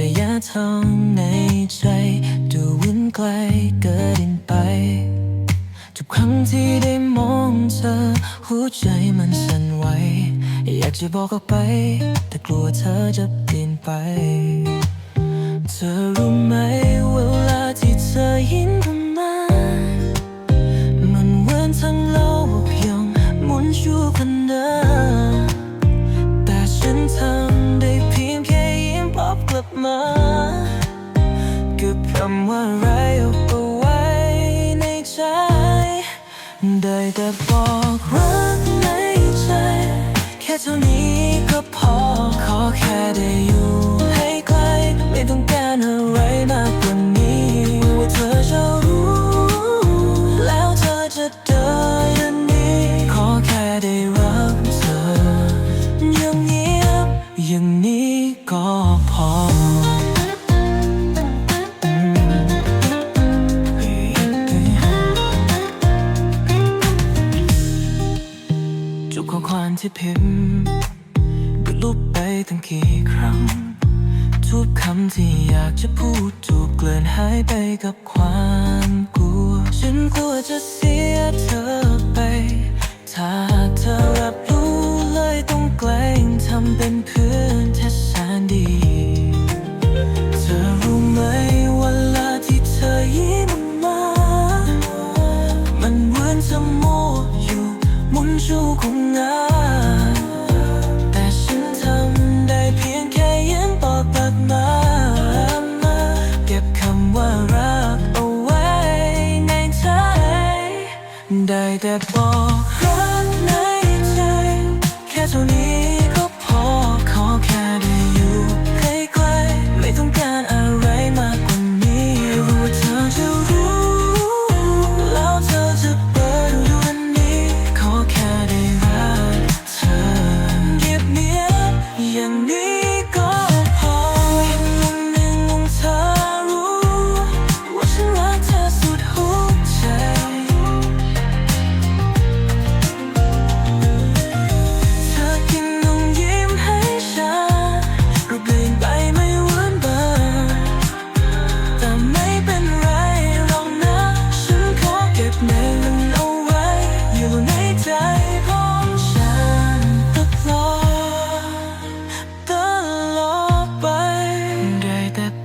ระยะทางในใจ ดูวุ่นไกลเกินไป ทุกครั้งที่ได้มองเธอ หัวใจมันสั่นไหว อยากจะบอกออกไป แต่กลัวเธอจะเปลี่ยนไป เธอรู้ไหมเวลาที่เธอยิ้มเข้ามา มันเหมือนทั้งโลกยังหมุนชั่วพนัน มาเก็บคำว่าไรเอาไว้ในใจได้แต่บอกรักในใจ แค่เท่านี้ก็พอขอแค่ได้อยู่ให้ใกล้ไม่ต้องการอะไรมากกว่านี้ว่าเธอจะรู้ แล้วเธอจะเดิน นี้ก็พอทุกข้อความที่พิมพ์ก็ลบไปตั้งกี่ครั้ง ทุกคำที่อยากจะพูดถูกเกลื่อนหายไปกับความกลัว ฉันกลัวจะเสียเธอไป ถ้าเธอรับรู้ มุนชูของงาแต่ฉันทำได้เพียงแค่ยิ้มตอบกลับมา เก็บคำว่ารักเอาไว้ในใจ ได้แต่บอกรักในใจ แค่เท่านี้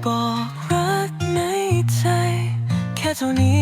บอกรักในใจ แค่เท่านี้